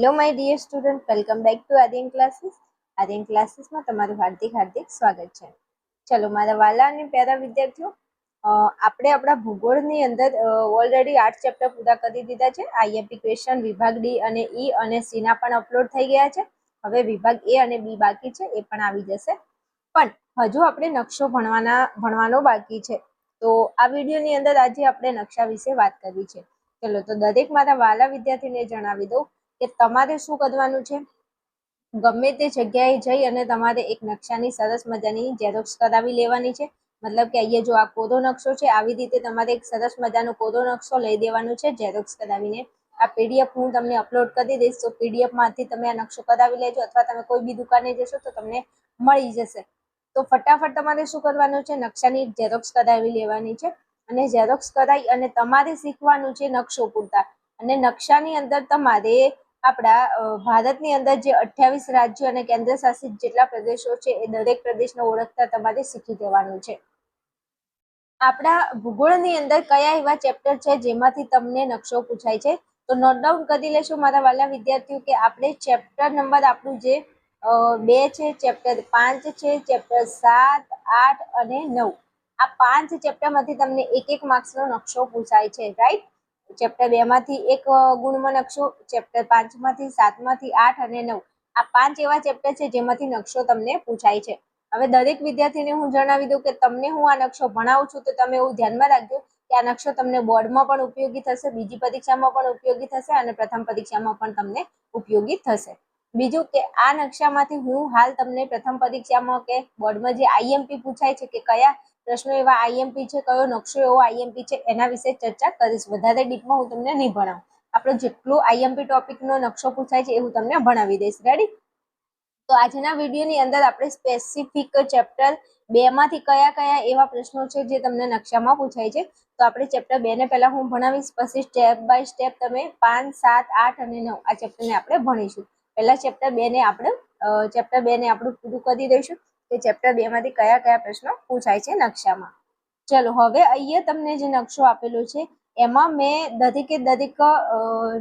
Hello my dear student welcome back to Aryan classes Aryan ક્લાસીસમાં તમારું હાર્દિક હાર્દિક સ્વાગત છે. ચલો, મારા વાલા અને પ્યારા વિદ્યાર્થીઓ આપણે આપણા ભૂગોળની અંદર ઓલરેડી આઠ ચેપ્ટર પૂરા કરી દીધા છે. આઈએમપી ક્વેશ્ચન વિભાગ ડી અને ઈ અને સી ના પણ અપલોડ થઈ ગયા છે. હવે વિભાગ એ અને બી બાકી છે, એ પણ આવી જશે. પણ હજુ આપણે નકશો ભણવાના, ભણવાનો બાકી છે. તો આ વિડીયોની અંદર આજે આપણે નકશા વિશે વાત કરવી છે. ચલો, તો દરેક મારા વાલા વિદ્યાર્થીને જણાવી દઉં. કે તમારે શું કરવાનું છે? ગમે તે જગ્યાએ જઈ અને તમારે એક નકશાની સરસ મજાની ઝેરોક્સ કરાવી લેવાની છે. મતલબ કે અહીંયા જો આ કોરો નકશો છે, આવી રીતે તમારે એક સરસ મજાનો કોરો નકશો લઈ દેવાનો છે ઝેરોક્સ કરાવીને. આ પીડીએફ હું તમને અપલોડ કરી દઈશ, તો પીડીએફમાંથી તમે આ નકશો કરાવી લેજો અથવા તમે કોઈ બી દુકાને જશો તો તમને મળી જશે. તો ફટાફટ તમારે શું કરવાનું છે? નકશાની ઝેરોક્ષ કરાવી લેવાની છે અને ઝેરોક્ષ કરાવી અને તમારે શીખવાનું છે નકશો પૂરતા. અને નકશાની અંદર તમારે આપણા ભારતની અંદર જે અઠ્યાવીસ રાજ્યો અને કેન્દ્ર શાસિત જેટલા પ્રદેશો છે એ દરેક પ્રદેશને ઓળખતા તમારે શીખી દેવાનું છે. આપણા ભૂગોળની અંદર કયા એવા ચેપ્ટર છે જેમાંથી તમને નકશો પૂછાય છે? તો નોટ ડાઉન કરી લેશો મારા વાલા વિદ્યાર્થીઓ કે આપણે ચેપ્ટર નંબર આપણું જે બે છે, ચેપ્ટર પાંચ છે, ચેપ્ટર સાત, આઠ અને નવ. આ પાંચ ચેપ્ટરમાંથી તમને એક એક માર્ક્સનો નકશો પૂછાય છે, રાઈટ? ચેપ્ટર બે માંથી એક ગુણમાં નકશો ચેપ્ટર પાંચમાંથી સાતમાંથી આઠ અને નવ. આ પાંચ એવા ચેપ્ટર છે જેમાંથી નકશો તમને પૂછાય છે. હવે દરેક વિદ્યાર્થીને હું જણાવી દઉં કે તમને હું આ નકશો ભણાવું છું તો તમે એવું ધ્યાનમાં રાખજો કે આ નકશો તમને બોર્ડમાં પણ ઉપયોગી થશે, બીજી પરીક્ષામાં પણ ઉપયોગી થશે અને પ્રથમ પરીક્ષામાં પણ તમને ઉપયોગી થશે. બીજું કે આ નકશામાંથી હું હાલ તમને પ્રથમ પરીક્ષામાં કે બોર્ડમાં જે આઈએમપી પૂછાય છે કે કયા પ્રશ્નો એવા આઈએમપી છે, કયો નકશો એવો આઈએમપી છે, એના વિશે ચર્ચા કરીશ. વધારે ડીપમાં હું તમને નહીં ભણાવું. આપણો જેટલો આઈએમપી ટોપિકનો નકશો પૂછાય છે, એ હું તમને ભણાવી દઈશ. રેડી તો આજના વિડીયોની અંદર આપણે સ્પેસિફિક ચેપ્ટર બેમાંથી કયા કયા એવા પ્રશ્નો છે, જે તમને નકશામાં પૂછાય છે, તો આપણે ચેપ્ટર બે ને પહેલા હું ભણાવીશ, પછી સ્ટેપ બાય સ્ટેપ તમે પાંચ, સાત, આઠ અને નવ આ ચેપ્ટરને આપણે ભણીશું. પહેલા ચેપ્ટર બે ને આપણે ચેપ્ટર બે ને આપણું પૂરું કરી દઈશું. કે ચેપ્ટર બે માંથી કયા કયા પ્રશ્નો પૂછાય છે નકશામાં. ચલો, હવે અહીંયા તમને જે નકશો આપેલો છે, એમાં મેં દરેકે દરેક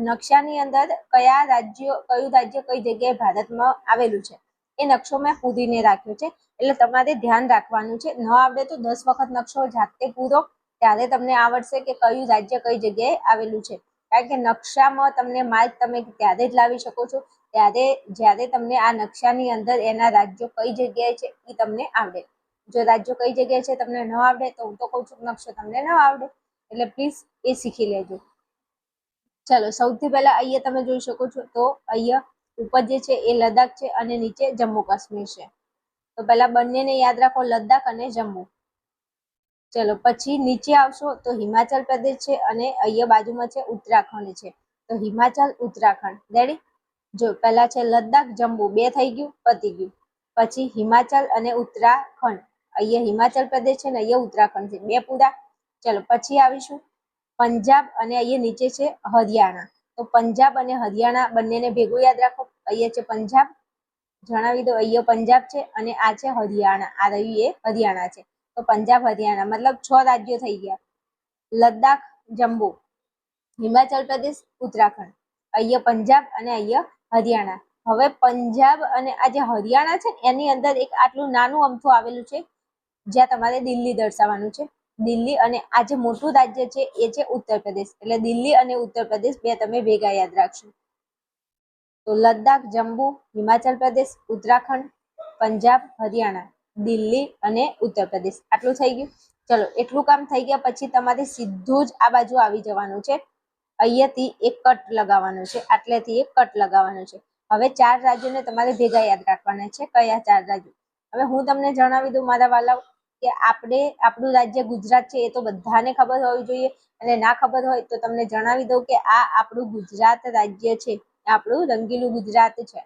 નકશાની અંદર કયા રાજ્યો, કયું રાજ્ય કઈ જગ્યાએ ભારતમાં આવેલું છે, એ નકશો મેં પૂરીને રાખ્યો છે. એટલે તમારે ધ્યાન રાખવાનું છે, ન આવડે તો દસ વખત નકશો જાતે પૂરો, ત્યારે તમને આવડશે કે કયું રાજ્ય કઈ જગ્યાએ આવેલું છે. કારણ કે નકશામાં તમને માર્ક તમે ત્યારે જ લાવી શકો છો ત્યારે જ્યારે તમને આ નકશાની અંદર એના રાજ્યો કઈ જગ્યાએ છે એ તમને આવડે. જો રાજ્યો કઈ જગ્યાએ છે તમને ન આવડે, તો હું તો કહું છું નકશો તમને ન આવડે. એટલે પ્લીઝ એ શીખી લેજો. ચલો, સૌથી પહેલા અહીંયા તમે જોઈ શકો છો તો અહીંયા ઉપર જે છે એ લદ્દાખ છે અને નીચે જમ્મુ કાશ્મીર છે. તો પહેલા બંનેને યાદ રાખો, લદ્દાખ અને જમ્મુ. ચલો, પછી નીચે આવશો તો હિમાચલ પ્રદેશ છે અને અહીંયા બાજુમાં છે ઉત્તરાખંડ છે. તો હિમાચલ, ઉત્તરાખંડ. રેડી જો પહેલા છે લદ્દાખ, જમ્મુ બે થઈ ગયું, પતી ગયું. પછી હિમાચલ અને ઉત્તરાખંડ. અહીંયા હિમાચલ પ્રદેશ છે ને અહીંયા ઉત્તરાખંડ છે. બે પૂરા. ચલો પછી આવીશું. પંજાબ અને અહીંયા નીચે છે હરિયાણા. તો પંજાબ અને હરિયાણા બંનેને ભેગું યાદ રાખો. અહીંયા છે પંજાબ. જણાવી દો, અહીંયા પંજાબ છે અને આ છે હરિયાણા. આ રહ્યું એ હરિયાણા છે. તો પંજાબ, હરિયાણા. મતલબ છ રાજ્યો થઈ ગયા. લદ્દાખ, જમ્મુ. હિમાચલ પ્રદેશ, ઉત્તરાખંડ. અહીંયા પંજાબ અને અહીંયા હરિયાણા. હવે પંજાબ અને આ જે હરિયાણા છે એની અંદર એક આટલું નાનું અમથું આવેલું છે, જ્યાં તમારે દિલ્હી દર્શાવવાનું છે. દિલ્હી અને આ જે મોટું રાજ્ય છે, એ છે ઉત્તર પ્રદેશ. એટલે દિલ્હી અને ઉત્તર પ્રદેશ બે તમે ભેગા યાદ રાખશો. તો લદ્દાખ, જમ્મુ, હિમાચલ પ્રદેશ, ઉત્તરાખંડ, પંજાબ, હરિયાણા, દિલ્હી અને ઉત્તર પ્રદેશ. આટલું થઈ ગયું. ચલો, એટલું કામ થઈ ગયા, પછી તમારે સીધું જ આ બાજુ આવી જવાનું છે. અહીંયાથી એક કટ લગાવવાનો છે, આટલેથી એક કટ લગાવવાનો છે. હવે ચાર રાજ્યોને તમારે ભેગા યાદ રાખવાના છે, કયા ચાર રાજ્યો? હવે હું તમને જણાવી દઉં, મારા વાલાઓ, કે આપણે, આપણું રાજ્ય ગુજરાત છે એ તો બધાને ખબર હોવી જોઈએ અને ના ખબર હોય તો તમને જણાવી દઉં કે આ આપણું ગુજરાત રાજ્ય છે આપણું રંગીલું ગુજરાત છે.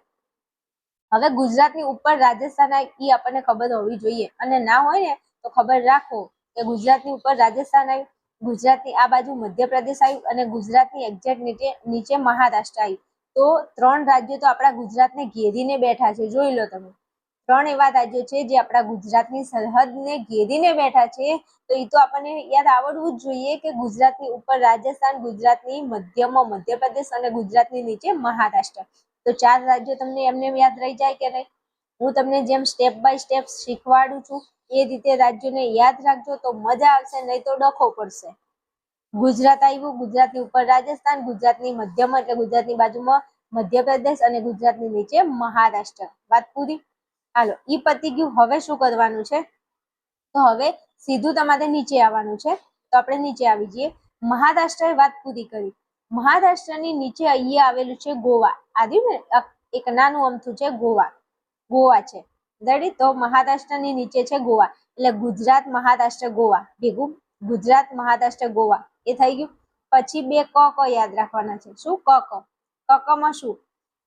હવે ગુજરાતની ઉપર રાજસ્થાન આવી એ આપણને ખબર હોવી જોઈએ અને ના હોય ને તો ખબર રાખો કે ગુજરાતની ઉપર રાજસ્થાન આવ્યું ગુજરાતની આ બાજુ મધ્યપ્રદેશ આવ્યું અને ગુજરાતની એક્ઝેક્ટ નીચે નીચે મહારાષ્ટ્ર આવ્યું તો ત્રણ રાજ્યો તો આપણા ગુજરાતને ઘેરીને બેઠા છે. જોઈ લો તમે. ત્રણ એવા રાજ્યો છે જે આપણા ગુજરાતની સરહદને ઘેરીને બેઠા છે. તો એ તો આપણને યાદ આવડવું જ જોઈએ કે ગુજરાતની ઉપર રાજસ્થાન, ગુજરાતની મધ્યમાં મધ્યપ્રદેશ અને ગુજરાતની નીચે મહારાષ્ટ્ર. તો ચાર રાજ્યો તમને એમને યાદ રહી જાય કે નહીં? હું તમને જેમ સ્ટેપ બાય સ્ટેપ શીખવાડું છું, એ રીતે રાજ્યોને યાદ રાખજો તો મજા આવશે, નહીં તો ડખો પડશે. ગુજરાત આવ્યું, ગુજરાતની ઉપર રાજસ્થાન, ગુજરાતની મધ્યમાં, એટલે ગુજરાતની બાજુમાં મધ્યપ્રદેશ અને ગુજરાતની નીચે મહારાષ્ટ્ર. વાત પૂરી? હાલો, ઈ પતી ગયું. હવે શું કરવાનું છે? તો હવે સીધું તમારે નીચે આવવાનું છે. તો આપણે નીચે આવી જઈએ. મહારાષ્ટ્રએ વાત પૂરી કરી. મહારાષ્ટ્રની નીચે અહીંયા આવેલું છે ગોવા. આવ્યું ને? એક નાનું અમથું છે ગોવા. ગોવા છે. દડી તો મહારાષ્ટ્રની નીચે છે ગોવા. એટલે ગુજરાત મહારાષ્ટ્ર ગોવા. ભેગું ગુજરાત મહારાષ્ટ્ર ગોવા. એ થઈ ગયું. પછી બે ક ક યાદ રાખવાના છે. શું? ક ક. ક માં શું?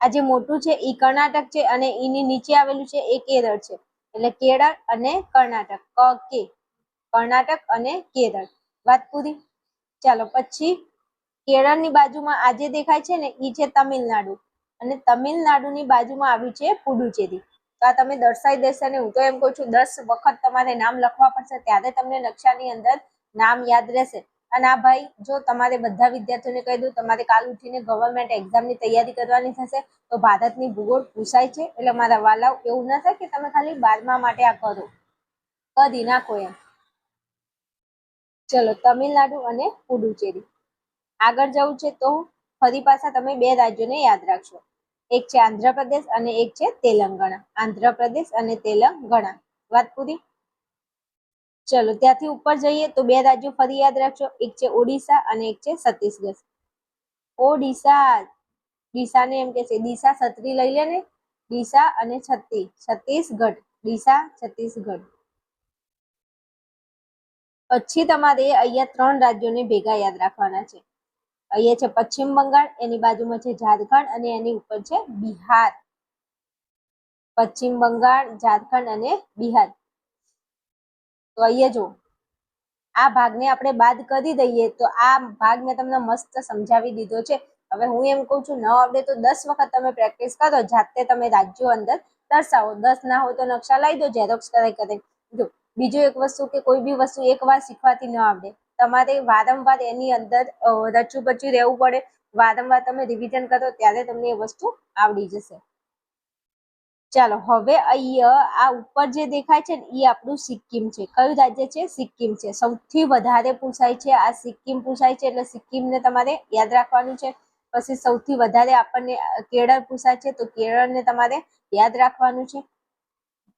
આ જે મોટું છે એ કર્ણાટક છે અને એની નીચે આવેલું છે એ કેરળ છે. એટલે કેરળ અને કર્ણાટક. ક કે. કર્ણાટક અને કેરળ. વાત પૂરી? ચાલો, પછી કેરળની બાજુમાં આ જે દેખાય છે ને એ છે તમિલનાડુ. અને તમિલનાડુની બાજુમાં આવ્યું છે પુડુચેરી. તો આ તમે દર્શાવી દેશે ને હું તો એમ કહું છું, દસ વખત તમારે નામ લખવા પડશે, ત્યારે તમને નકશાની અંદર નામ યાદ રહેશે. અને આ ભાઈ, જો તમારે બધા વિદ્યાર્થીઓને કહી દઉં, તમારે કાલ ઉઠીને ગવર્મેન્ટ એક્ઝામની તૈયારી કરવાની થશે, તો ભારતની ભૂગોળ પૂછાય છે, એટલે મારા વાલાઓ, એવું ના થાય કે તમે ખાલી બારમા માટે આ કરો. કરી નાખો એમ. ચલો, તમિલનાડુ અને પુડુચેરી. આગળ જવું છે તો ફરી પાછા તમે બે રાજ્યોને યાદ રાખશો એક છે આંધ્રપ્રદેશ અને એક છે તેલંગાણા. આંધ્રપ્રદેશ અને તેલંગાણા. વાત પૂરી? ચલો, ત્યાંથી ઉપર જઈએ તો બે રાજ્યો ફરી યાદ રાખજો. એક છે ઓડિશા અને એક છે છત્તીસગઢ. ઓડિશા ડીસાને એમ કે છે ડીસા છત્રી લઈ લે ને. ડીસા અને છત્તી છત્તીસગઢ. ડીસા છત્તીસગઢ. પછી તમારે અહીંયા ત્રણ રાજ્યોને ભેગા યાદ રાખવાના છે. અહીંયા છે પશ્ચિમ બંગાળ, એની બાજુમાં છે ઝારખંડ અને એની ઉપર છે બિહાર. પશ્ચિમ બંગાળ, ઝારખંડ અને બિહાર. તો અહીંયા જો આ ભાગને આપણે બાદ કરી દઈએ તો આ ભાગ મેં તમને મસ્ત સમજાવી દીધો છે. હવે હું એમ કહું છું, ન આવડે તો દસ વખત તમે પ્રેક્ટિસ કરો, જાતે તમે રાજ્યો અંદર દર્શાવો દસ ના હોય તો નકશા લાવી દો ઝેરોક્સ કરાઈ કરે. જો, બીજું એક વસ્તુ કે કોઈ બી વસ્તુ એકવાર શીખવાથી ન આવડે. તમારે વારંવાર એની અંદર અ, રહેવું પડે. વારંવાર તમે રિવિઝન કરો ત્યારે તમને એ વસ્તુ આવડી જશે. ચાલો હવે અહીંયા આ ઉપર જે દેખાય છે ને એ આપણું સિક્કિમ છે. કયું રાજ્ય છે? સિક્કિમ છે. સૌથી વધારે પૂછાય છે આ સિક્કિમ પૂછાય છે એટલે સિક્કિમને તમારે યાદ રાખવાનું છે. પછી સૌથી વધારે આપણને કેરળ પૂછાય છે તો કેરળને તમારે યાદ રાખવાનું છે.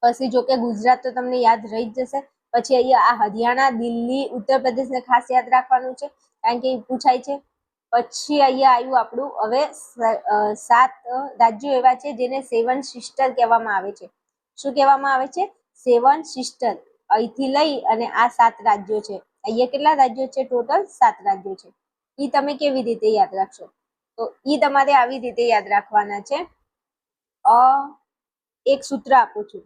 પછી જો કે ગુજરાત તો તમને યાદ રહી જ જશે. પછી અહીંયા આ હરિયાણા, દિલ્હી, ઉત્તર પ્રદેશને ખાસ યાદ રાખવાનું છે, કારણ કે એ પૂછાય છે. પછી અહીંયા આવ્યું આપણું, હવે સાત રાજ્યો એવા છે જેને સેવન સિસ્ટર કહેવામાં આવે છે. શું કહેવામાં આવે છે? Seven sister. અહીંથી લઈ અને આ સાત રાજ્યો છે. અહીંયા કેટલા રાજ્યો છે? ટોટલ સાત રાજ્યો છે. એ તમે કેવી રીતે યાદ રાખશો? તો એ તમારે આવી રીતે યાદ રાખવાના છે. અ, એક સૂત્ર આપું છું.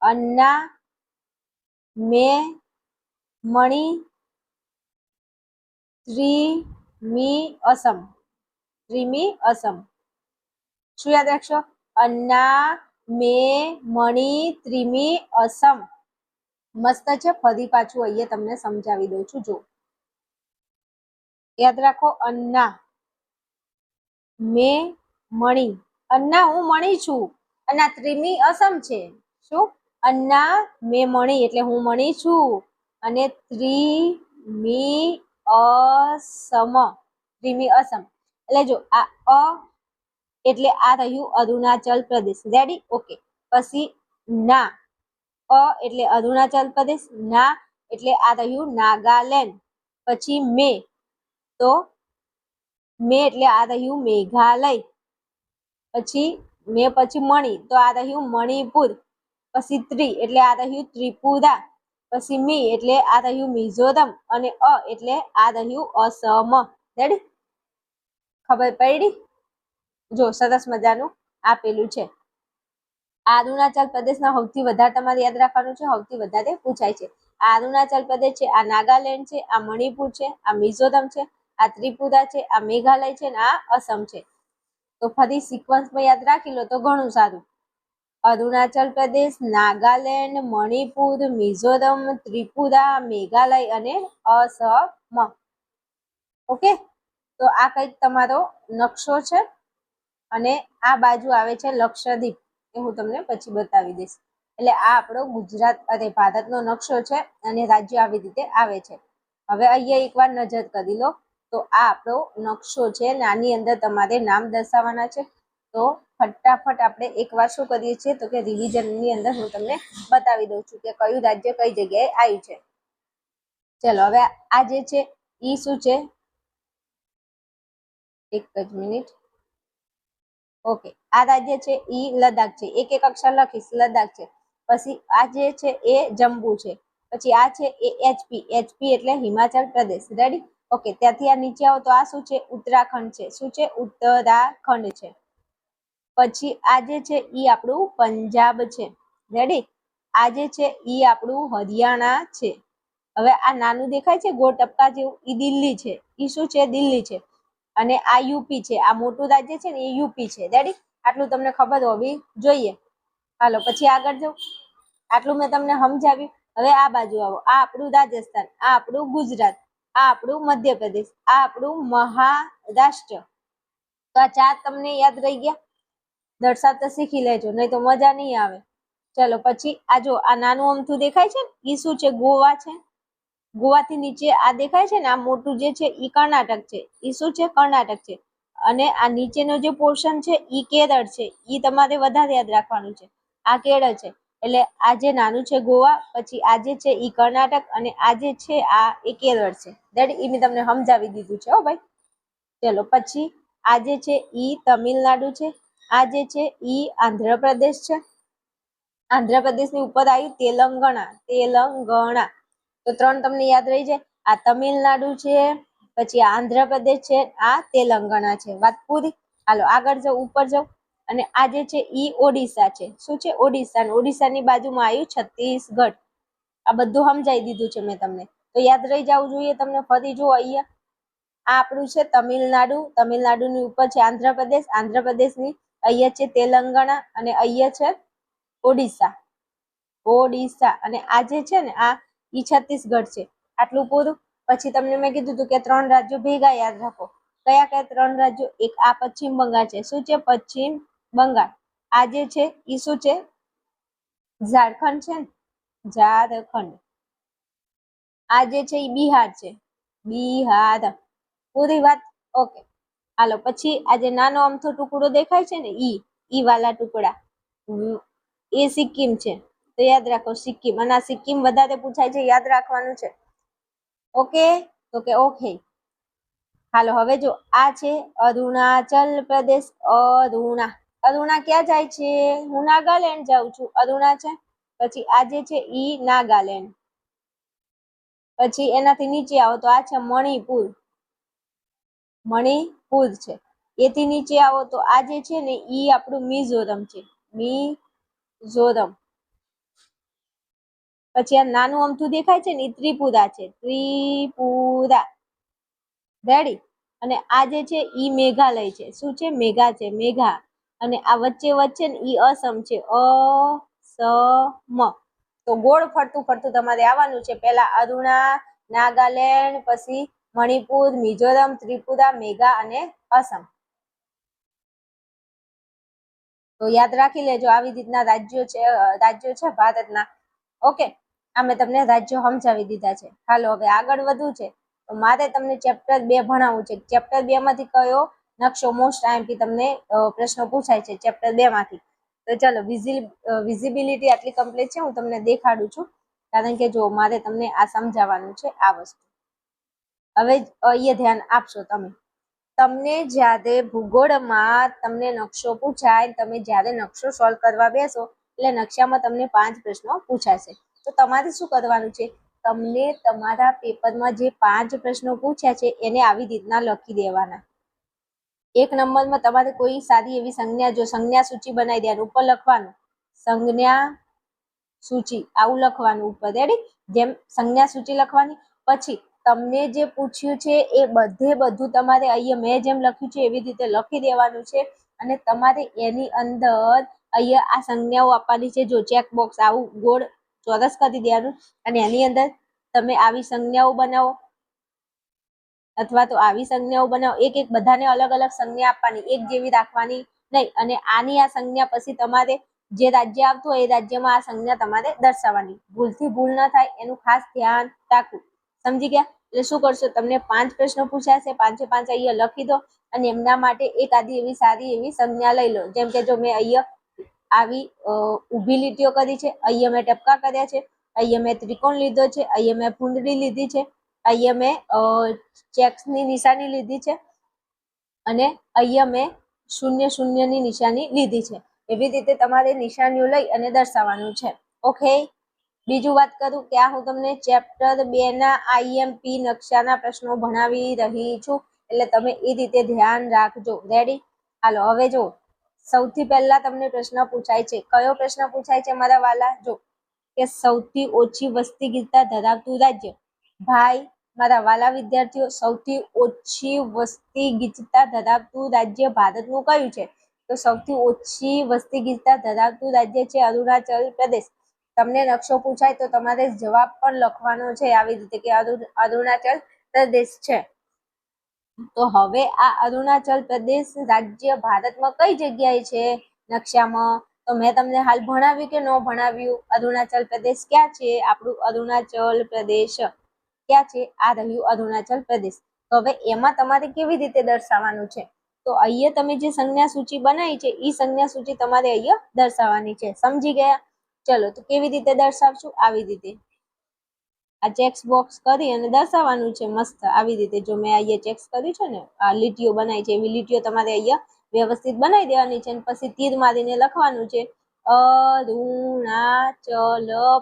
અન્ના મે મણી ત્રિમી અસમ. ત્રિમી અસમ. શું યાદ રાખશો? અન્ના, મે મણી ત્રિમી અસમ. મસ્ત છે, ફરી પાછું અહીંયા તમને સમજાવી દઉં છું. જો યાદ રાખો, અન્ના, મે મણી. અન્ના, હું મણી છું. અને આ ત્રિમી અસમ છે. શું? અન્ના, મે મણી એટલે હું મણી છું. અને ત્રી મી અસમ ત્રિમી અસમ એટલે જો આ અ એટલે આ રહ્યું અરુણાચલ પ્રદેશ. રેડી ઓકે પછી ના. અ એટલે અરુણાચલ પ્રદેશ. ના એટલે આ રહ્યું નાગાલેન્ડ. પછી મે. તો મે એટલે આ રહ્યું મેઘાલય. પછી મે, પછી મણી. તો આ રહ્યું મણિપુર. પછી ત્રિ એટલે આ રહ્યું ત્રિપુરા, પછી મી એટલે આ રહ્યું મિઝોરમ અને અ એટલે આ રહ્યું અસમ. રેડી ખબર પડી? જો, સરસ મજાનું આપેલું છે. આ અરુણાચલ પ્રદેશના સૌથી વધારે તમારે યાદ રાખવાનું છે, સૌથી વધારે પૂછાય છે. આ અરુણાચલ પ્રદેશ છે, આ નાગાલેન્ડ છે, આ મણિપુર છે, આ મિઝોરમ છે, આ ત્રિપુરા છે, આ મેઘાલય છે અને આ અસમ છે. તો ફરી સિક્વન્સમાં યાદ રાખી લો તો ઘણું સારું. અરુણાચલ પ્રદેશ, નાગાલેન્ડ, મણિપુર, મિઝોરમ, ત્રિપુરા, મેઘાલય અને અસમ. ઓકે? તો આ કંઈક તમારો નકશો છે અને આ બાજુ આવે છે લક્ષદ્વીપ એ હું તમને પછી બતાવી દઈશ. એટલે આ આપણો ગુજરાત અને ભારતનો નકશો છે અને રાજ્ય આવી રીતે આવે છે. હવે અહીંયા એકવાર નજર કરી લો. તો આ આપણો નકશો છે નાની અંદર તમારે નામ દર્શાવવાના છે. તો ફટાફટ આપણે એકવાર શું કરીએ છીએ? તો કે રિવિઝનની અંદર હું તમને બતાવી દઉં છું કે કયું રાજ્ય કઈ જગ્યાએ આવ્યું છે. ચલો, હવે આ જે છે ઈ શું છે? એક જ મિનિટ. ઓકે, આ રાજ્ય છે ઈ લદ્દાખ છે. એક એક અક્ષર લખીશ, લદ્દાખ છે. પછી આ જે છે એ જમ્મુ છે. પછી આ છે એ એચપી એચપી એટલે હિમાચલ પ્રદેશ. રેડી ઓકે, ત્યાંથી આ નીચે આવો તો આ શું છે? ઉત્તરાખંડ છે. શું છે? ઉત્તરાખંડ છે. પછી આ જે છે ઈ આપણું પંજાબ છે. રેડી આ જે છે ઈ આપણું હરિયાણા છે. હવે આ નાનું દેખાય છે ગોળ ટપકા જેવું, ઈ દિલ્હી છે. ઈ શું છે? દિલ્હી છે. અને આ યુપી છે. આ મોટું રાજ્ય છે ને એ યુપી છે. રેડી આટલું તમને ખબર હોવી જોઈએ. હાલો, પછી આગળ જાઉં આટલું મેં તમને સમજાવ્યું. હવે આ બાજુ આવો. આ આપણું રાજસ્થાન, આ આપણું ગુજરાત, આ આપણું મધ્યપ્રદેશ, આ આપણું મહારાષ્ટ્ર. તો આ ચાર તમને યાદ રહી ગયા? દર્શાવતા શીખી લેજો, નહીં તો મજા નહીં આવે. ચલો, પછી આ જો, આ નાનું અમથું દેખાય છે એ શું છે? ગોવા છે? ગોવાથી નીચે આ દેખાય છે ને, આ મોટું જે છે એ કર્ણાટક છે. એ શું છે? કર્ણાટક છે. અને આ નીચેનો જે પોર્શન છે એ કેરળ છે. એ તમારે વધારે યાદ રાખવાનું છે. આ કેરળ છે. એટલે આ જે નાનું છે ગોવા, પછી આ જે છે એ કર્ણાટક, અને આ જે છે, આ એ કેરળ છે. દેટ એ મેં તમને સમજાવી દીધું છે, હો ભાઈ. ચલો, પછી આ જે છે એ તમિલનાડુ છે. આ જે છે, ઈ આંધ્રપ્રદેશ છે. આંધ્રપ્રદેશની ઉપર આવ્યું તેલંગણા તેલંગણા. તો ત્રણ તમને યાદ રહી જાય. આ તમિલનાડુ છે, પછી આંધ્રપ્રદેશ છે, આ તેલંગણા છે. વાત પૂરી? હાલો, આગળ જાઉં, ઉપર જાઉં. અને આ જે છે, ઈ ઓડિશા છે. શું છે ઓડિશા? ઓડિશાની બાજુમાં આવ્યું છત્તીસગઢ. આ બધું સમજાવી દીધું છે મેં તમને. તો યાદ રહી જવું જોઈએ તમને. ફરી જુઓ અહીંયા. આ આપણું છે તમિલનાડુ. તમિલનાડુની ઉપર છે આંધ્રપ્રદેશ. આંધ્રપ્રદેશની અહીંયા છે તેલંગાણા અને અહીંયા છે ઓડિશા. ઓડિશા. અને આ જે છે ને આ ઈ છત્તીસગઢ છે. આટલું પૂરું? પછી તમને મેં કીધું હતું કે ત્રણ રાજ્યો ભેગા યાદ રાખો. કયા કયા ત્રણ રાજ્યો? એક આ પશ્ચિમ બંગાળ છે. શું છે પશ્ચિમ બંગાળ? આ જે છે ઈ શું છે? ઝારખંડ છે ને? ઝારખંડ. આ જે છે ઈ બિહાર છે. બિહાર. પૂરી વાત? ઓકે. હાલો, પછી આ જે નાનો અમથો ટુકડો દેખાય છે ને, ઈ ઈ વાલા ટુકડા. એ સિક્કિમ છે. તો યાદ રાખો, સિક્કિમ, અને આ સિક્કિમ વધારે પૂછાય છે, યાદ રાખવાનું છે. ઓકે? તો કે ઓકે. હાલો, હવે જો, આ છે અરુણાચલ પ્રદેશ, અરુણા. અરુણા ક્યાં જાય છે? હું નાગાલેન્ડ જાઉં છું. અરુણા છે. પછી આ જે છે, ઈ નાગાલેન્ડ. પછી એનાથી નીચે આવો, તો આ છે મણિપુર. મણિપુર છે. એથી નીચે આવો તો આ જે છે ને, ઈ આપણું મિઝોરમ છે. મિઝોરમ. પછી આ નાનું અમથું દેખાય છે ને એ ત્રિપુરા છે. ત્રિપુરા. રેડી અને આ જે છે, ઈ મેઘાલય છે. શું છે? મેઘા છે. મેઘા. અને આ વચ્ચે વચ્ચે ને, ઈ અસમ છે. અસમ. તો ગોળ ફરતું ફરતું તમારે આવવાનું છે. પહેલા અરુણા, નાગાલેન્ડ, પછી મણિપુર, મિઝોરમ, ત્રિપુરા મેઘા અને અસમ. તો યાદ રાખી લેજો, આવી રીતના રાજ્યો છે રાજ્યો છે ભારતના. ઓકે, આ મેં તમને રાજ્યો સમજાવી દીધા છે. હાલો, હવે આગળ વધવું છે. તો મારે તમને ચેપ્ટર બે ભણાવવું છે. ચેપ્ટર બે માંથી કયો નકશો મોસ્ટ આઈએમપી તમને પ્રશ્નો પૂછાય છે ચેપ્ટર બે માંથી તો ચાલો વિઝિબિલિટી આટલી કમ્પ્લીટ છે, હું તમને દેખાડું છું. કારણ કે જો મારે તમને આ સમજાવવાનું છે, આ વસ્તુ. હવે અહીંયા ધ્યાન આપશો તમે. તમને જ્યારે ભૂગોળમાં તમને નકશો પૂછાય, તમે જ્યારે નકશો સોલ્વ કરવા બેસો, એટલે નકશામાં તમને પાંચ પ્રશ્નો પૂછાશે. તો તમારે શું કરવાનું છે? તમને તમારા પેપરમાં જે પાંચ પ્રશ્નો પૂછ્યા છે, એને આવી રીતના લખી દેવાના. એક નંબરમાં તમારે કોઈ સારી એવી સંજ્ઞા જો, સંજ્ઞા સૂચિ બનાવી દેવાનું, ઉપર લખવાનું. સંજ્ઞા સૂચિ, આવું લખવાનું ઉપર. રેડી જેમ સંજ્ઞા સૂચિ લખવાની, પછી તમને જે પૂછ્યું છે એ બધે બધું તમારે અહીંયા મેં જેમ લખ્યું છે એવી રીતે લખી દેવાનું છે અને તમારે એની અંદર અહીંયા આ સંજ્ઞાઓ આપવાની છે, જો ચેકબોક્સ આવું ગોળ ચોરસ કરી દેવાનું અને એની અંદર તમે આવી સંજ્ઞાઓ બનાવો અથવા તો આવી સંજ્ઞાઓ બનાવો. એક એક બધાને અલગ અલગ સંજ્ઞા આપવાની, એક જેવી રાખવાની નહીં અને આની આ સંજ્ઞા પછી તમારે જે રાજ્ય આવતું હોય એ રાજ્યમાં આ સંજ્ઞા તમારે દર્શાવવાની. ભૂલથી ભૂલ ન થાય, એનું ખાસ ધ્યાન રાખવું. સમજી ગયા? એટલે શું કરશો? તમને પાંચ પ્રશ્નો પૂછાશે પાંચે પાંચ અહીંયા લખી દો અને એમના માટે એક આદી એવી સારી એવી સંજ્ઞા લઈ લો. જેમ કે જો મેં અહીંયા આવી ઊભી લીટીઓ કરી છે. અહીંયા મેં ટપકા કર્યા છે. અહીંયા મેં ત્રિકોણ લીધો છે. અહીંયા મેં કુંડળી લીધી છે. અહીંયા મેં ચેક્સની નિશાની લીધી છે. અને અહીંયા મેં શૂન્ય શૂન્યની નિશાની લીધી છે. એવી રીતે તમારે નિશાનીઓ લઈ અને દર્શાવવાનું છે. ઓકે? બીજું વાત કરું આ હું તમને ચેપ્ટર બે ના આઈએમપી નકશાના પ્રશ્નો ભણાવી રહી છું, એટલે તમે એ રીતે ધ્યાન રાખજો. રેડી હાલો, હવે જો સૌથી પહેલા તમને પ્રશ્ન પૂછાય છે. કયો પ્રશ્ન પૂછાય છે મારા વાલા? જો, કે સૌથી ઓછી વસ્તી ગીરતા ધરાવતું રાજ્ય. ભાઈ, મારા વાલા વિદ્યાર્થીઓ, સૌથી ઓછી વસ્તી ગીચતા ધરાવતું રાજ્ય ભારતનું કયું છે? તો સૌથી ઓછી વસ્તી ગીચતા ધરાવતું રાજ્ય છે અરુણાચલ પ્રદેશ. તમને નકશો પૂછાય તો તમારે જવાબ પણ લખવાનો છે આવી રીતે કે અરુણાચલ પ્રદેશ છે. તો હવે આ અરુણાચલ પ્રદેશ રાજ્ય ભારતમાં કઈ જગ્યાએ છે નકશામાં? તો મેં તમને હાલ ભણાવ્યું કે ન ભણાવ્યું? અરુણાચલ પ્રદેશ ક્યાં છે? આપણું અરુણાચલ પ્રદેશ ક્યાં છે? આ રહ્યું અરુણાચલ પ્રદેશ. તો હવે એમાં તમારે કેવી રીતે દર્શાવવાનું છે? તો અહીંયા તમે જે સંજ્ઞા સૂચિ બનાવી છે એ સંજ્ઞા સૂચિ તમારે અહીંયા દર્શાવવાની છે. સમજી ગયા? ચલો, તો કેવી રીતે દર્શાવશું? આવી રીતે. આ ચેક્સ બોક્સ કરી અને દર્શાવવાનું છે મસ્ત. આવી રીતે જો મેં અહીંયા ચેક્સ કર્યું છે ને, આ લીટીઓ બનાવી છે, એવી લીટીઓ તમારે અહીંયા વ્યવસ્થિત બનાવી દેવાની છે અને પછી તીર મારીને લખવાનું છે, અરુણાચલ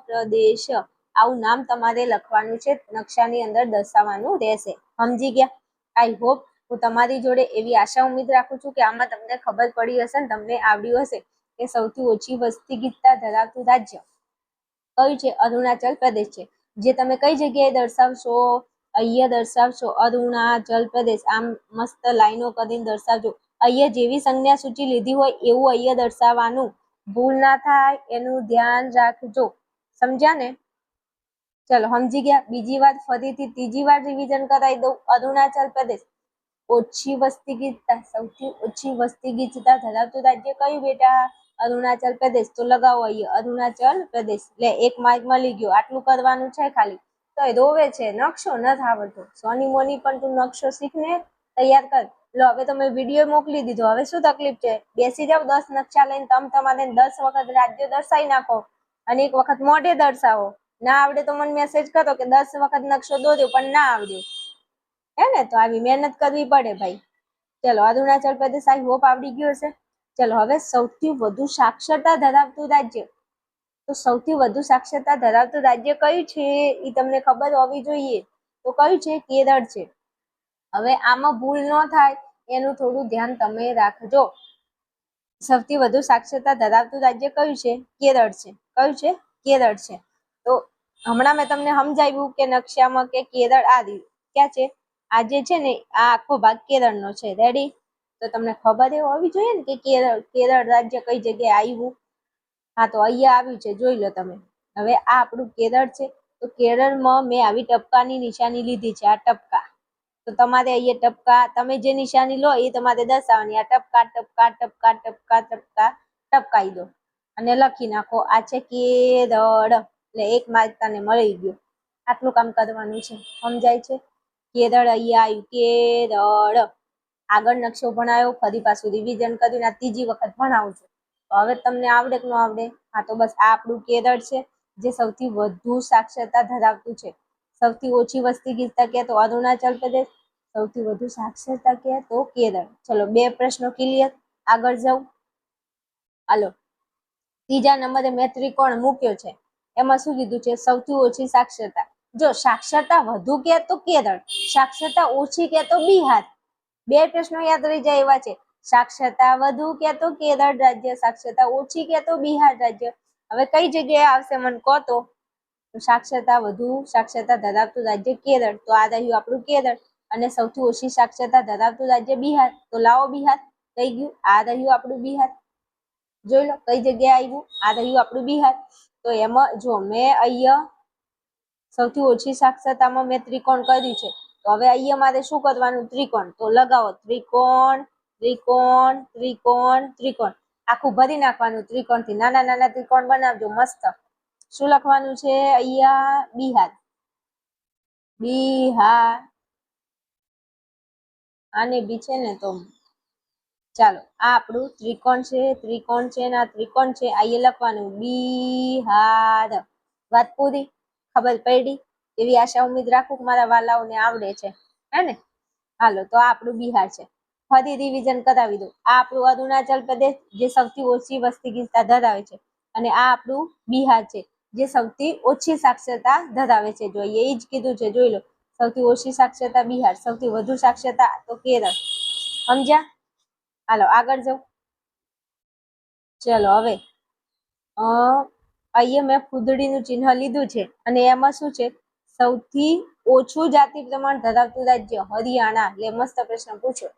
પ્રદેશ. આવું નામ તમારે લખવાનું છે, નકશાની અંદર દર્શાવવાનું રહેશે. સમજી ગયા? આઈ હોપ હું તમારી જોડે એવી આશા ઉમ્મીદ રાખું છું કે આમાં તમને ખબર પડી હશે ને તમને આવડ્યું હશે. કે સૌથી ઓછી વસ્તી ગીતતા ધરાવતું રાજ્ય. કયું છે? અરુણાચલ પ્રદેશ છે. જે તમે કઈ જગ્યાએ દર્શાવશો? અહીંયા દર્શાવશો. અરુણાચલ પ્રદેશ. આમ મસ્ત લાઈનો કરીને દર્શાવજો. અહીંયા જેવી સંજ્ઞા સૂચિ લીધી હોય એવું અહીંયા દર્શાવવાનું ભૂલ ના થાય. એનું ધ્યાન રાખજો. સમજ્યા ને? ચલો, સમજી ગયા. બીજી વાર ફરીથી ત્રીજી વાર રિવિઝન કરાવી દઉં. અરુણાચલ પ્રદેશ. ઓછી વસ્તી ગીચતા સૌથી ઓછી વસ્તી ગીચતા ધરાવતું રાજ્ય કયું બેટા? અરુણાચલ પ્રદેશ, તો લગાવો અહીંયા અરુણાચલ પ્રદેશ. એટલે એક માર્ક મળી ગયો. આટલું કરવાનું છે ખાલી. તો એ રોવે છે, નકશો નથી આવડતો. સોની મોની પણ તું નકશો શીખને તૈયાર કર. લો, હવે તમે વીડિયો મોકલી દીધો. હવે શું તકલીફ છે? બેસી જાવ, દસ નકશા લઈને તમ તમારે દસ વખત રાજ્ય દર્શાવી નાખો અને એક વખત મોઢે દર્શાવો. ના આવડે તો મને મેસેજ કરો કે દસ વખત નકશો દોર્યો, પણ ના આવડ્યો. હે ને? તો આવી મહેનત કરવી પડે ભાઈ. ચલો, અરુણાચલ પ્રદેશ આઈ હોપ આવડી ગયું હશે. ચલો હવે સૌથી વધુ સાક્ષરતા ધરાવતું રાજ્ય. તો સૌથી વધુ સાક્ષરતા ધરાવતું રાજ્ય કયું છે? એ તમને ખબર હોવી જોઈએ. તો કયું છે? કેરળ છે. હવે આમાં ભૂલ ન થાય, એનું થોડું ધ્યાન તમે રાખજો. સૌથી વધુ સાક્ષરતા ધરાવતું રાજ્ય કયું છે? કેરળ છે. કયું છે? કેરળ છે. તો હમણાં મેં તમને સમજાવ્યું કે નકશામાં કે કેરળ આ ક્યાં છે? આજે છે ને આ આખો ભાગ કેરળનો છે. રેડી તો તમને ખબર એ હોવી જોઈએ ને કે કેરળ કેરળ રાજ્ય કઈ જગ્યાએ આવ્યું હા, તો અહીંયા આવ્યું છે, જોઈ લો તમે. હવે આ આપણું કેરળ છે, તો કેરળમાં મેં આવી ટપકાની નિશાની લીધી છે, આ ટપકા. તો તમારે અહીંયા ટપકા, તમે જે નિશાની લો એ તમારે દર્શાવવાની. આ ટપકા ટપકા ટપકા ટપકા ટપકા, ટપકાઈ દો. અને લખી નાખો, આ છે કેરળ. એટલે એક માર્ક તને મળી ગયો. આટલું કામ કરવાનું છે. સમજાય છે? કેરળ અહીંયા આવ્યું, કેરળ. આગળ નકશો ભણાયો, ફરી પાછું રિવિઝન કર્યું આ ત્રીજી વખત ભણાવું છું. તો હવે તમને આવડે કે ન આવડે? હા, તો બસ આ આપણું કેરળ છે, જે સૌથી વધુ સાક્ષરતા ધરાવતું છે. સૌથી ઓછી વસ્તી ગીરતા કે તો અરુણાચલ પ્રદેશ, સૌથી વધુ સાક્ષરતા કે તો કેરળ. ચલો, બે પ્રશ્નો ક્લિયર આગળ જાઉં. હાલો. ત્રીજા નંબરે મેં ત્રિકોણ મૂક્યો છે. એમાં શું કીધું છે? સૌથી ઓછી સાક્ષરતા. જો સાક્ષરતા વધુ કે તો કેરળ, સાક્ષરતા ઓછી કે તો બિહાર બે પ્રશ્નો યાદ રહી જાય એવા છે. સાક્ષરતા વધુ કે તો કેરળ રાજ્ય, સાક્ષરતા ઓછી કે તો બિહાર રાજ્ય? હવે કઈ જગ્યાએ આવશે મને કહો તો? સાક્ષરતા વધુ, સાક્ષરતા ધરાવતું રાજ્ય કેરળ. તો આ રહ્યું આપણું કેરળ. અને સૌથી ઓછી સાક્ષરતા ધરાવતું રાજ્ય બિહાર. તો લાવો બિહાર. કઈ ગયું? આ રહ્યું આપણું બિહાર. જોઈ લો, કઈ જગ્યાએ આવ્યું? આ રહ્યું આપણું બિહાર. તો એમાં જો મેં અહીંયા સૌથી ઓછી સાક્ષરતામાં મેં ત્રિકોણ કર્યું છે. તો હવે અહીંયા મારે શું કરવાનું? ત્રિકોણ. તો લગાવો. ત્રિકોણ ત્રિકોણ ત્રિકોણ ત્રિકોણ. આખું ભરી નાખવાનું ત્રિકોણથી નાના નાના ત્રિકોણ બનાવજો. મસ્ત. શું લખવાનું છે અહીંયા? બિહાર. બિહાર. આને બી છે ને તો ચાલો. આ આપણું ત્રિકોણ છે. ત્રિકોણ છે ને ત્રિકોણ છે. અહીંયા લખવાનું બિહાર. વાત પૂરી? ખબર પડી? એવી આશા ઉમેદ રાખું કે મારા વાલાઓને આવડે છે. હે ને? હાલો, તો આ આપણું બિહાર છે. ફરી રિવિઝન કરાવી દઉં. આ આપણું અરુણાચલ પ્રદેશ જે સૌથી ઓછી વસ્તી ગીતતા ધરાવે છે અને આ આપણું બિહાર છે જે સૌથી ઓછી સાક્ષરતા ધરાવે છે. જોઈએ એ જ કીધું છે, જોઈ લો. સૌથી ઓછી સાક્ષરતા બિહાર, સૌથી વધુ સાક્ષરતા તો કેરળ. સમજ્યા? હાલો, આગળ જાઉં. ચલો, હવે. અહીંયા મેં ફૂદડીનું ચિહ્ન લીધું છે અને એમાં શું છે? સૌથી ઓછું જાતિ પ્રમાણ ધરાવતું રાજ્ય હરિયાણા એટલે મસ્ત પ્રશ્ન પૂછ્યો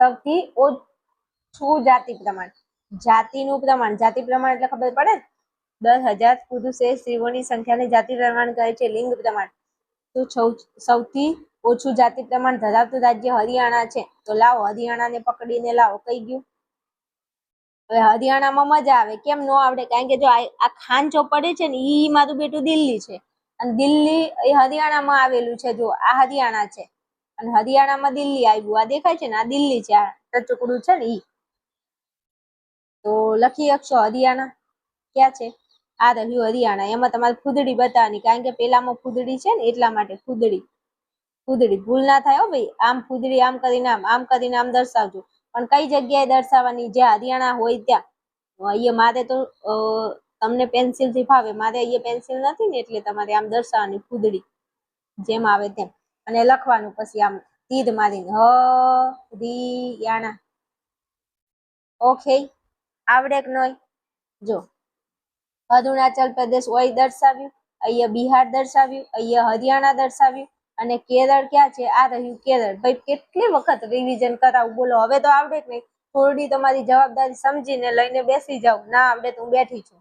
સૌથી ઓછું જાતિ પ્રમાણ. જાતિનું પ્રમાણ. જાતિ પ્રમાણ એટલે ખબર પડે દસ હજાર પુરુષે સ્ત્રીઓની સંખ્યાને જાતિ પ્રમાણ કહે છે, લિંગ પ્રમાણ. તો સૌથી ઓછું જાતિ પ્રમાણ ધરાવતું રાજ્ય હરિયાણા છે. તો લાવો, હરિયાણાને પકડીને લાવો. કઈ ગયું? હવે હરિયાણામાં મજા આવે. કેમ ન આવડે? કારણ કે જો આ આ ખાન ચોપડે છે ને, ઈ મારું બેટું દિલ્હી છે. અને દિલ્હી એ હરિયાણામાં આવેલું છે, જો આ હરિયાણા છે. અને હરિયાણામાં દિલ્હી આવ્યું, આ દેખાય છે ને, આ દિલ્હી છે, આ ટચુકડું છે ને ઈ. તો લખી શકશો હરિયાણા, ક્યાં છે? આ રહ્યું હરિયાણા, એમાં તમારે ફૂદડી બતાવવાની, કારણ કે પેલામાં ફૂદડી છે ને, એટલા માટે ફૂદડી. ફૂદડી, ભૂલ ના થાય હો ભાઈ, આમ ફૂદડી, આમ કરીને આમ આમ કરીને આમ દર્શાવજો. પણ કઈ જગ્યાએ દર્શાવવાની, જ્યાં હરિયાણા હોય ત્યાં. અહીંયા મારે તો તમને પેન્સિલથી ફાવે મારે અહીંયા પેન્સિલ નથી ને એટલે તમારે આમ દર્શાવવાની ફૂદડી જેમ આવે તેમ. અને લખવાનું પછી આમ તીર મારીને હરિયાણા ઓકે આવડે કે નહીં જો. અરુણાચલ પ્રદેશ ઓય દર્શાવ્યું, અહીંયા બિહાર દર્શાવ્યું, અહીંયા હરિયાણા દર્શાવ્યું, અને કેરળ ક્યાં છે? આ રહ્યું કેરળ. ભાઈ, કેટલી વખત રિવિઝન કરાવું? બોલો, હવે તો આવડે કે નહીં થોડી તમારી જવાબદારી સમજીને લઈને બેસી જાવ ના આવડે તો હું બેઠી છું.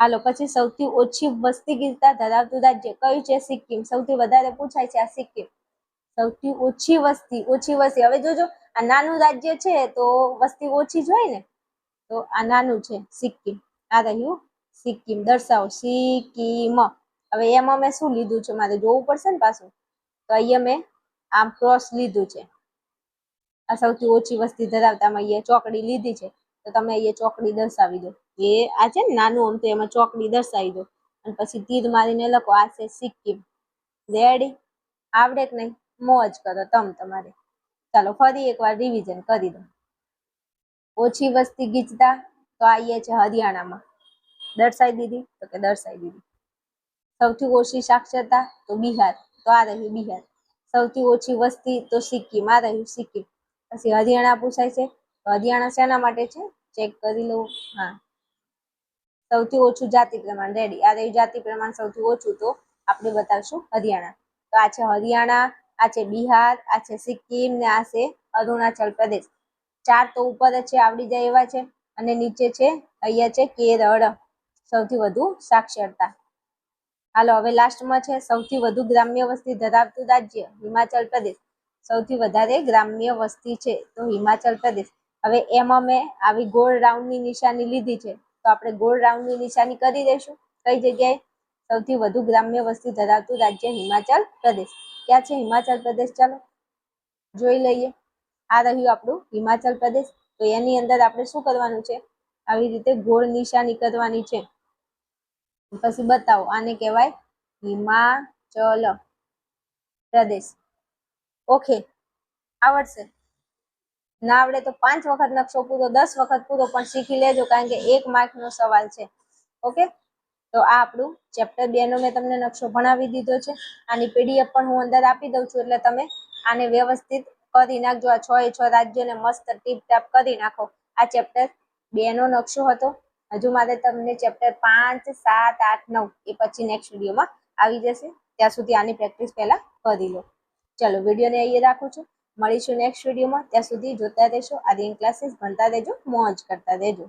હાલો, પછી સૌથી ઓછી વસ્તી ગીરતા ધરાવતું રાજ્ય કયું છે? સિક્કિમ. સૌથી વધારે પૂછાય છે આ સિક્કિમ. સૌથી ઓછી વસ્તી ઓછી વસ્તી. હવે જોજો, આ નાનું રાજ્ય છે તો વસ્તી ઓછી જ હોય ને? તો આ નાનું છે સિક્કિમ. આ રહ્યું સિક્કિમ. દર્શાવો. સિક્કિમ. હવે એમાં મેં શું લીધું છે? મારે જોવું પડશે ને પાછું? તો અહીંયા મેં આમ ક્રોસ લીધું છે. આ સૌથી ઓછી વસ્તી ધરાવતામાં અહીંયા ચોકડી લીધી છે. તો તમે અહીંયા ચોકડી દર્શાવી દો. એ આ છે ને નાનું આમ તો એમાં ચોકડી દર્શાવી દો. અને પછી તીર મારીને લખો, આ છે સિક્કિમ. રેડી આવડે કે નહીં? મોજ કરો તમ તમારે. ચાલો, ફરી એકવાર રિવિઝન કરી દો. ઓછી વસ્તી ગીચતા, તો આઈએ છે હરિયાણામાં. દર્શાવી દીધી? તો કે દર્શાવી દીધી. સૌથી ઓછી સાક્ષરતા, તો બિહાર. તો આ રહ્યું બિહાર. સૌથી ઓછી વસ્તી, તો સિક્કિમ. આ રહ્યું સિક્કિમ. પછી હરિયાણા પૂછાય છે. હરિયાણા શેના માટે છે? ચેક કરી લઉં. હા. સૌથી ઓછું જાતિ પ્રમાણ. રેડી આ રહ્યું જાતિ પ્રમાણ સૌથી ઓછું તો આપણે બતાવશું હરિયાણા. તો આ છે હરિયાણા, આ છે બિહાર, આ છે સિક્કિમ ને આ છે અરુણાચલ પ્રદેશ. ચાર તો ઉપર છે, આવડી જાય એવા છે. અને નીચે છે, અહીંયા છે કેરળ. સૌથી વધુ સાક્ષરતા. હાલો, હવે લાસ્ટમાં છે, સૌથી વધુ ગ્રામ્ય વસ્તી ધરાવતું રાજ્ય, હિમાચલ પ્રદેશ. સૌથી વધારે ગ્રામ્ય વસ્તી છે તો હિમાચલ પ્રદેશ. હવે એમાં મેં આવી ગોળ રાઉન્ડની નિશાની લીધી છે. તો આપણે ગોળ રાઉન્ડની નિશાની કરી દઈશું. કઈ જગ્યાએ? સૌથી વધુ ગ્રામ્ય વસ્તી ધરાવતું રાજ્ય હિમાચલ પ્રદેશ. ક્યાં છે હિમાચલ પ્રદેશ? ચાલો જોઈ લઈએ. આ રહ્યું આપણું હિમાચલ પ્રદેશ. તો એની અંદર આપણે શું કરવાનું છે? આવી રીતે ગોળ નિશાની કરવાની છે. પછી બતાવો, આને કહેવાય હિમાચલ પ્રદેશ. ઓકે, આવડશે. ના આવડે તો પાંચ વખત નકશો પૂરો, દસ વખત પૂરો, પણ શીખી લેજો કારણ કે એક માર્કનો સવાલ છે. ઓકે? તો આ આપણું ચેપ્ટર બે નો મેં તમને નકશો ભણાવી દીધો છે. આની પીડીએફ પણ હું અંદર આપી દઉં છું, એટલે તમે આને વ્યવસ્થિત કરી નાખજો. આ છ એ છ રાજ્યોને મસ્ત ટીપ ટાપ કરી નાખો. આ ચેપ્ટર બે નો નકશો હતો. હજુ મારે તમને ચેપ્ટર પાંચ, સાત, આઠ, નવ એ પછી નેક્સ્ટ વિડીયોમાં આવી જશે. ત્યાં સુધી આની પ્રેક્ટિસ પહેલા કરી લો. ચલો વિડીયોને અહીંયા રાખું છું. મળીશું નેક્સ્ટ વિડીયોમાં ત્યાં સુધી જોતા રહેશો આર્યન ક્લાસીસ ભણતા રહેજો. મોજ કરતા રહેજો.